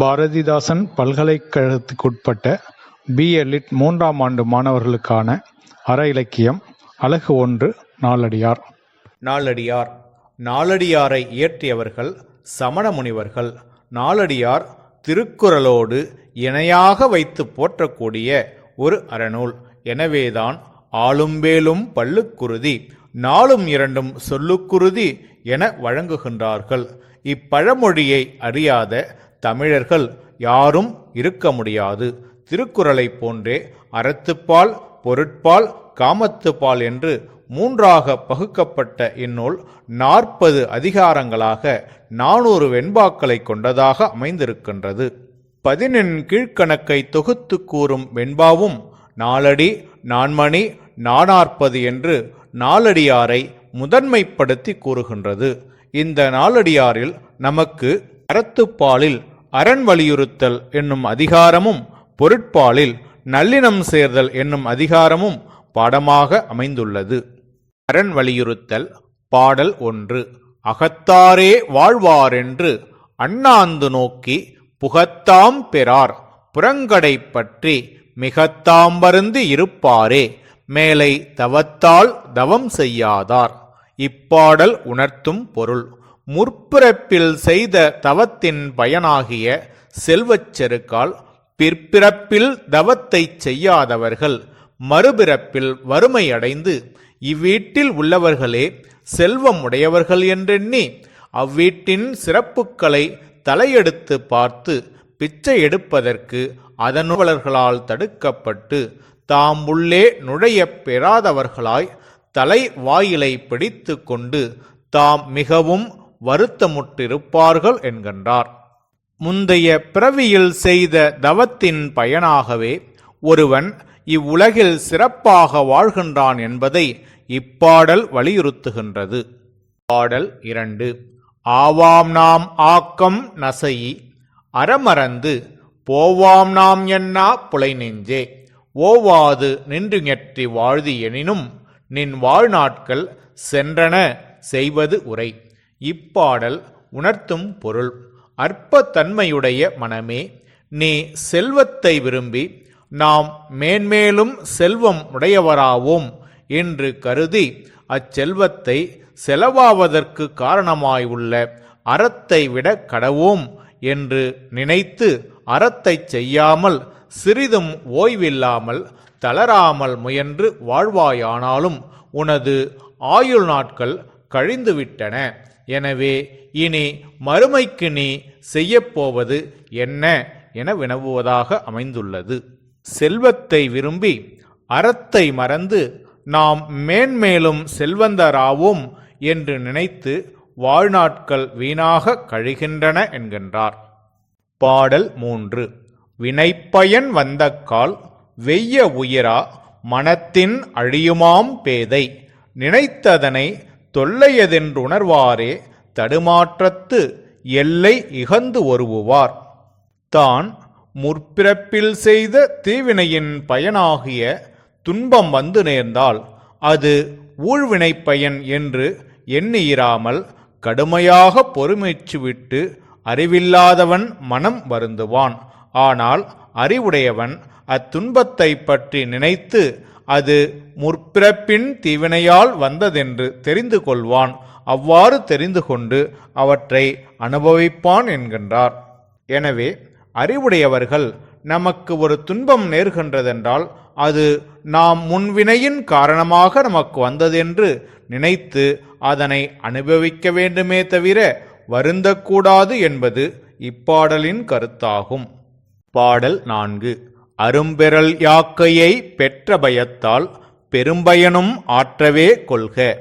Bharathidasan பல்கலைக்கழகத்துக்குட்பட்ட BA lid மூன்றாம் ஆண்டு மாணவர்களுக்கான அற இலக்கியம் அழகு ஒன்று நாலடியார் நாலடியார் நாலடியாரை இயற்றியவர்கள் சமண முனிவர்கள். நாலடியார் திருக்குறளோடு இணையாக வைத்து போற்றக்கூடிய ஒரு அறநூல். எனவேதான் ஆளும்பேலும் பல்லுக்குருதி நாளும் இரண்டும் சொல்லுக்குருதி என வழங்குகின்றார்கள். இப்பழமொழியை அறியாத தமிழர்கள் யாரும் இருக்க முடியாது. திருக்குறளைப் போன்றே அறத்துப்பால் பொருட்பால் காமத்துப்பால் என்று மூன்றாக பகுக்கப்பட்ட இந்நூல் நாற்பது அதிகாரங்களாக நானூறு வெண்பாக்களை கொண்டதாக அமைந்திருக்கின்றது. பதினெண் கீழ்க்கணக்கை தொகுத்து கூறும் வெண்பாவும் நாலடி நான்மணி நானாற்பது என்று நாலடியாரை முதன்மைப்படுத்தி கூறுகின்றது. இந்த நாலடியாரில் நமக்கு அறத்துப்பாலில் அரண் வலியுறுத்தல் என்னும் அதிகாரமும் பொருட்பாலில் நல்லினம் சேர்தல் என்னும் அதிகாரமும் பாடமாக அமைந்துள்ளது. அரண் வலியுறுத்தல் பாடல் ஒன்று. அகத்தாரே வாழ்வாரென்று அண்ணாந்து நோக்கி புகத்தாம் பெறார். புறங்கடை பற்றி மிகத்தாம்பருந்து இருப்பாரே. மேலை தவத்தால் தவம் செய்யாதார். இப்பாடல் உணர்த்தும் பொருள். முற்பிறப்பில் செய்த தவத்தின் பயனாகிய செல்வச் செருக்கால் பிற்பிறப்பில் தவத்தைச் செய்யாதவர்கள் மறுபிறப்பில் வறுமையடைந்து இவ்வீட்டில் உள்ளவர்களே செல்வம் உடையவர்கள் என்றெண்ணி அவ்வீட்டின் சிறப்புகளை தலையெடுத்து பார்த்து பிச்சை எடுப்பதற்கு அதனுவலர்களால் தடுக்கப்பட்டு தாம் உள்ளே நுழையப் பெறாதவர்களாய் தலை வாயிலை பிடித்து கொண்டு தாம் மிகவும் வருத்தமுற்றிருப்பார்கள் என்கின்றார். முந்தைய பிறவியில் செய்த தவத்தின் பயனாகவே ஒருவன் இவ்வுலகில் சிறப்பாக வாழ்கின்றான் என்பதை இப்பாடல் வலியுறுத்துகின்றது. பாடல் இரண்டு. ஆவாம் நாம் ஆக்கம் நசையி அறமறந்து போவாம் நாம் என்னா புலை நெஞ்சே ஓவாது நின்று ஞற்றி வாழ்தி எனினும் நின் வாழ்நாட்கள் சென்றன செய்வது உரை. இப்பாடல் உணர்த்தும் பொருள். அற்பத்தன்மையுடைய மனமே நீ செல்வத்தை விரும்பி நாம் மேன்மேலும் செல்வம் உடையவராவோம் என்று கருதி அச்செல்வத்தை செலவாவதற்கு காரணமாய் உள்ள அறத்தை விட கடவோம் என்று நினைத்து அறத்தைச் செய்யாமல் சிறிதும் ஓய்வில்லாமல் தளராமல் முயன்று வாழ்வாயானாலும் உனது ஆயுள் நாட்கள் கழிந்துவிட்டன. எனவே இனி மறுமைக்கு நீ செய்யப்போவது என்ன என வினவுவதாக அமைந்துள்ளது. செல்வத்தை விரும்பி அறத்தை மறந்து நாம் மேன்மேலும் செல்வந்தராவோம் என்று நினைத்து வாழ்நாட்கள் வீணாக கழிகின்றன என்கின்றார். பாடல் மூன்று. வினைப்பயன் வந்தக்கால் வெய்ய உயிரா மனத்தின் அழியுமாம் பேதை நினைத்ததனை தொல்லையதென்றுணர்வாரே தடுமாற்றத்து எல்லை இகந்து ஒருவுவார். தான் முற்பிறப்பில் செய்த தீவினையின் பயனாகிய துன்பம் வந்து நேர்ந்தால் அது ஊழ்வினை பயன் என்று எண்ணியிராமல் கடுமையாக பொறுமைச்சுவிட்டு அறிவில்லாதவன் மனம் வருந்துவான். ஆனால் அறிவுடையவன் அத்துன்பத்தை பற்றி நினைத்து அது முற்பிறப்பின் தீவினையால் வந்ததென்று தெரிந்து கொள்வான். அவ்வாறு தெரிந்து கொண்டு அவற்றை அனுபவிப்பான் என்கின்றார். எனவே அறிவுடையவர்கள் நமக்கு ஒரு துன்பம் நேர்கின்றதென்றால் அது நாம் முன்வினையின் காரணமாக நமக்கு வந்ததென்று நினைத்து அதனை அனுபவிக்க வேண்டுமே தவிர வருந்தக்கூடாது என்பது இப்பாடலின் கருத்தாகும். பாடல் நான்கு. அரும்பெறல் யாக்கையை பெற்ற பயத்தால் பெரும்பயனும் ஆற்றவே கொள்க.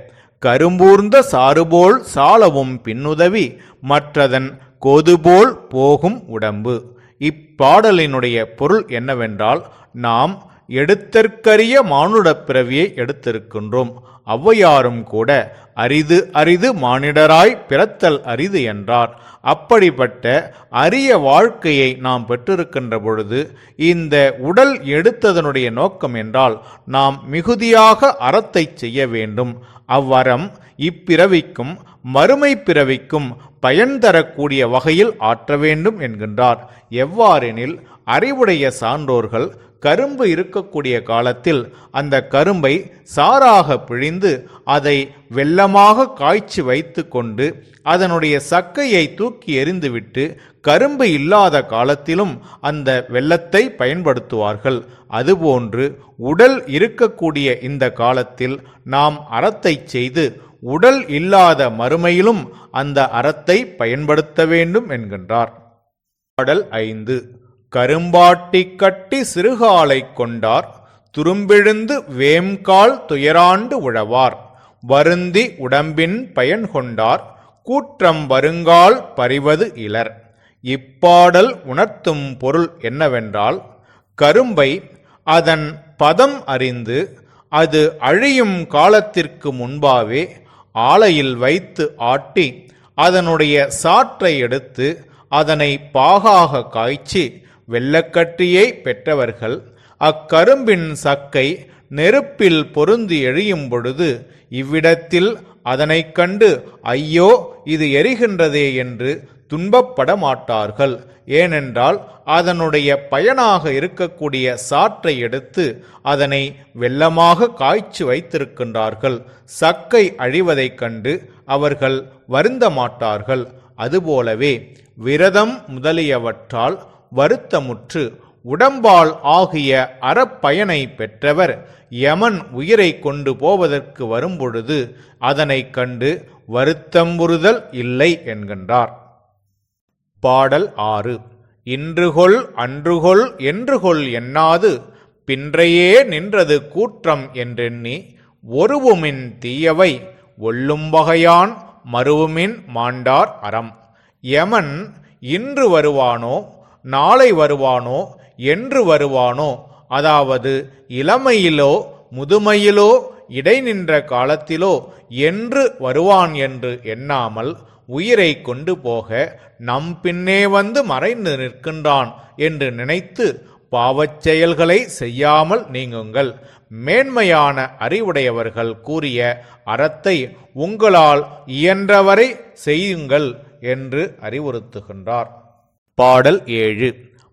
கரும்பூர்ந்த சாறுபோல் சாலவும் பின்னுதவி மற்றதன் கோதுபோல் போகும் உடம்பு. இப்பாடலினுடைய பொருள் என்னவென்றால் நாம் எடுத்தற்கரிய மானுடப் பிறவியை எடுத்திருக்கின்றோம். ஔவையாரும் கூட அரிது அரிது மானிடராய் பிறத்தல் அரிது என்றார். அப்படிப்பட்ட அரிய வாழ்க்கையை நாம் பெற்றிருக்கின்ற பொழுது இந்த உடல் எடுத்ததனுடைய நோக்கம் என்றால் நாம் மிகுதியாக அறத்தை செய்ய வேண்டும். அவ்வறம் இப்பிறவிக்கும் மறுமை பிறவிக்கும் பயன் தரக்கூடிய வகையில் ஆற்ற வேண்டும் என்கின்றார். எவ்வாறெனில் அறிவுடைய சான்றோர்கள் கரும்பு இருக்கக்கூடிய காலத்தில் அந்த கரும்பை சாராக பிழிந்து அதை வெள்ளமாக காய்ச்சி வைத்து கொண்டு அதனுடைய சக்கையை தூக்கி எறிந்துவிட்டு கரும்பு இல்லாத காலத்திலும் அந்த வெள்ளத்தை பயன்படுத்துவார்கள். அதுபோன்று உடல் இருக்கக்கூடிய இந்த காலத்தில் நாம் அறத்தை செய்து உடல் இல்லாத மறுமையிலும் அந்த அறத்தை பயன்படுத்த வேண்டும் என்கின்றார். பாடல் ஐந்து. கரும்பாட்டி கட்டி சிறுகாலை கொண்டார். துரும்பெழுந்து வேம்கால் துயராண்டு உழவார். வருந்தி உடம்பின் பயன் கொண்டார். கூற்றம் வருங்கால் பறிவது இலர். இப்பாடல் உணர்த்தும் பொருள் என்னவென்றால் கரும்பை அதன் பதம் அறிந்து அது அழியும் காலத்திற்கு முன்பாவே ஆலையில் வைத்து ஆட்டி அதனுடைய சாற்றை எடுத்து அதனை பாகாக காய்ச்சி வெள்ளக்கட்டியை பெற்றவர்கள் அக்கரும்பின் சக்கை நெருப்பில் பொருந்தி எழியும் பொழுது இவ்விடத்தில் அதனைக் கண்டு ஐயோ இது எரிகின்றதே என்று துன்பப்பட மாட்டார்கள் ஏனென்றால் அதனுடைய பயனாக இருக்கக்கூடிய சாற்றை எடுத்து அதனை வெள்ளமாக காய்ச்சி வைத்திருக்கின்றார்கள். சக்கை அழிவதைக் கண்டு அவர்கள் வருந்த மாட்டார்கள் அதுபோலவே விரதம் முதலியவற்றால் வருத்தமுற்று உடம்பால் ஆகிய அறப்பயனை பெற்றவர் யமன் உயிரை கொண்டு போவதற்கு வரும்பொழுது அதனை கண்டு வருத்தம்புறுதல் இல்லை என்கின்றார். பாடல் ஆறு. இன்றுகொள் அன்றுகொள் என்றுகொள் எண்ணாது பின்றையே நின்றது கூற்றம் என்றெண்ணி ஒருவுமின் தீயவை ஒல்லும் வகையான் மறுவுமின் மாண்டார் அறம். யமன் இன்று வருவானோ நாளை வருவானோ? என்று வருவானோ? அதாவது இளமையிலோ முதுமையிலோ இடைநின்ற காலத்திலோ என்று வருவான் என்று எண்ணாமல் உயிரை கொண்டு போக நம் பின்னே வந்து மறைந்து நிற்கின்றான் என்று நினைத்து பாவச் செயல்களை செய்யாமல் நீங்குங்கள். மேன்மையான அறிவுடையவர்கள் கூறிய அறத்தை உங்களால் இயன்றவரை செய்யுங்கள் என்று அறிவுறுத்துகின்றார். பாடல் ஏழு.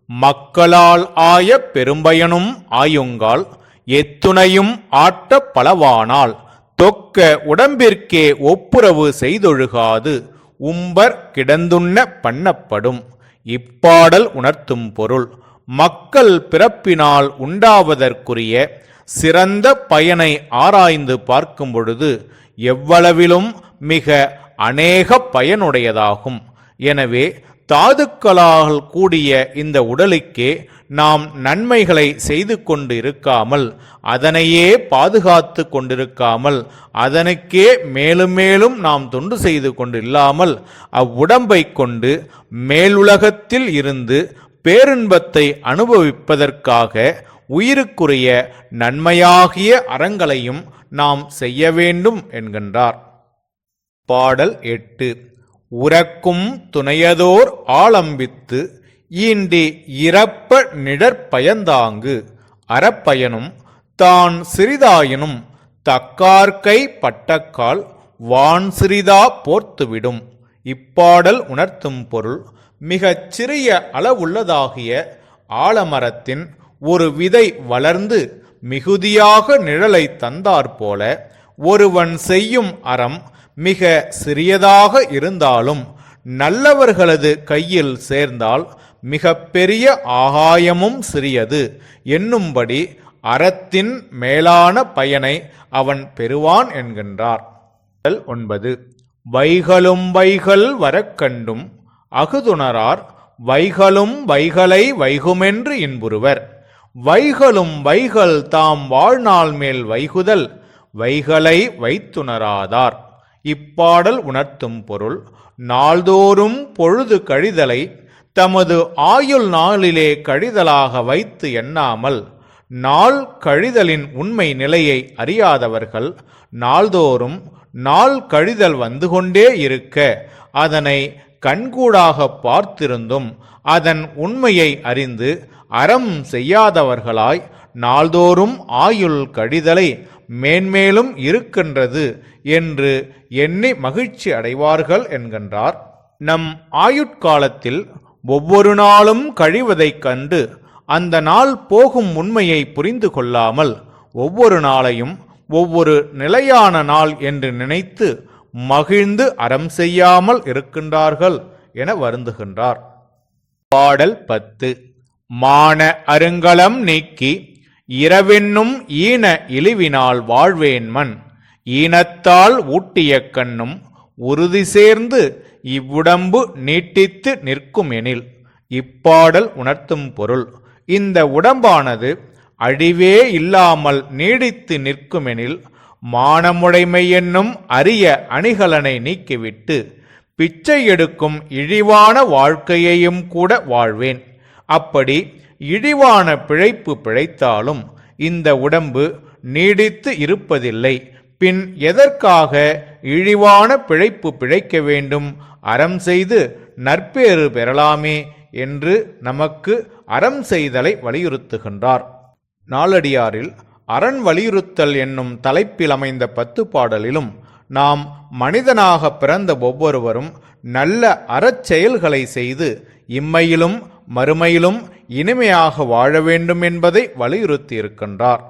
மக்களால் ஆய பெரும்பயனும் ஆயுங்கால் எத்துணையும் ஆட்ட பலவானால் தொக்க உடம்பிற்கே ஒப்புரவு செய்தொழுகாது உம்பர் கிடந்துண்ண பண்ணப்படும். இப்பாடல் உணர்த்தும் பொருள் மக்கள் பிறப்பினால் உண்டாவதற்குரிய சிறந்த பயனை ஆராய்ந்து பார்க்கும் பொழுது எவ்வளவிலும் மிக அநேக பயனுடையதாகும். எனவே தாதுக்களால் கூடிய இந்த உடலுக்கே நாம் நன்மைகளை செய்து கொண்டு இருக்காமல் அதனையே பாதுகாத்து கொண்டிருக்காமல் அதனுக்கே மேலும் மேலும் நாம் தொண்டு செய்து கொண்டு இல்லாமல் அவ்வுடம்பை கொண்டு மேலுலகத்தில் இருந்து பேரின்பத்தை அனுபவிப்பதற்காக உயிருக்குரிய நன்மையாகிய அறங்களையும் நாம் செய்ய வேண்டும் என்கின்றார். பாடல் எட்டு. உறக்கும் துணையதோர் ஆலம்பித்து ஈண்டி இறப்ப நிழற்பயந்தாங்கு அறப்பயனும் தான் சிறிதாயினும் தக்கார்கை பட்டக்கால் வான் சிறிதா போர்த்துவிடும். இப்பாடல் உணர்த்தும் பொருள் மிகச் சிறிய அளவுள்ளதாகிய ஆலமரத்தின் ஒரு விதை வளர்ந்து மிகுதியாக நிழலை தந்தாற்போல ஒருவன் செய்யும் அறம் மிக சிறியதாக இருந்தாலும் நல்லவர்களது கையில் சேர்ந்தால் மிக பெரிய ஆகாயமும் சிறியது. என்னும்படி அறத்தின் மேலான பயனை அவன் பெறுவான் என்கின்றார். ஒன்பது. வைகளும் வைகள் வரக்கண்டும் அகுதுணரார் வைகளும் வைகளை வைகுமென்று இன்புறுவர். வைகளும் வைகள் தாம் வாழ்நாள் மேல் வைகுதல் வைகளை வைத்துணராதார். இப்பாடல் உணர்த்தும் பொருள் நாள்தோறும் பொழுது கழிதலை தமது ஆயுள் நாளிலே கழிதலாக வைத்து எண்ணாமல் நாள் கழிதலின் உண்மை நிலையை அறியாதவர்கள் நாள்தோறும் நாள் கழிதல் வந்து கொண்டே இருக்க அதனை கண்கூடாக பார்த்திருந்தும் அதன் உண்மையை அறிந்து அறம் செய்யாதவர்களாய் நாள்தோறும் ஆயுள் கழிதலை மேன்மேலும் இருக்கின்றது என்று எண்ணி மகிழ்ச்சி அடைவார்கள் என்கின்றார். நம் ஆயுட்காலத்தில் ஒவ்வொரு நாளும் கழிவதைக் கண்டு அந்த நாள் போகும் உண்மையை புரிந்து கொள்ளாமல் ஒவ்வொரு நாளையும் ஒவ்வொரு நிலையான நாள் என்று நினைத்து மகிழ்ந்து அறம் செய்யாமல் இருக்கின்றார்கள் என வருந்துகின்றார். பாடல் பத்து. மான அருங்கலம் நீக்கி இரவென்னும் ஈன இழிவினால் வாழ்வேன்மன் ஈனத்தால் ஊட்டிய கண்ணும் உறுதி சேர்ந்து இவ்வுடம்பு நீட்டித்து நிற்குமெனில் இப்பாடல் உணர்த்தும் பொருள். இந்த உடம்பானது அழிவே இல்லாமல் நீடித்து நிற்குமெனில் மானமுடைமை என்னும் அரிய அணிகலனை நீக்கிவிட்டு பிச்சை எடுக்கும் இழிவான வாழ்க்கையையும் கூட வாழ்வேன். அப்படி இழிவான பிழைப்பு பிழைத்தாலும் இந்த உடம்பு நீடித்து இருப்பதில்லை. பின் எதற்காக இழிவான பிழைப்பு பிழைக்க வேண்டும்? அறம் செய்து நற்பேறு பெறலாமே என்று நமக்கு அறம் செய்தலை வலியுறுத்துகின்றார். நாலடியாரில் அரண் வலியுறுத்தல் என்னும் தலைப்பில் அமைந்த பத்து பாடலிலும் நாம் மனிதனாக பிறந்த ஒவ்வொருவரும் நல்ல அறச்செயல்களை செய்து இம்மையிலும் மறுமையிலும் இனிமையாக வாழ வேண்டும் என்பதை வலியுறுத்தியிருக்கின்றார்.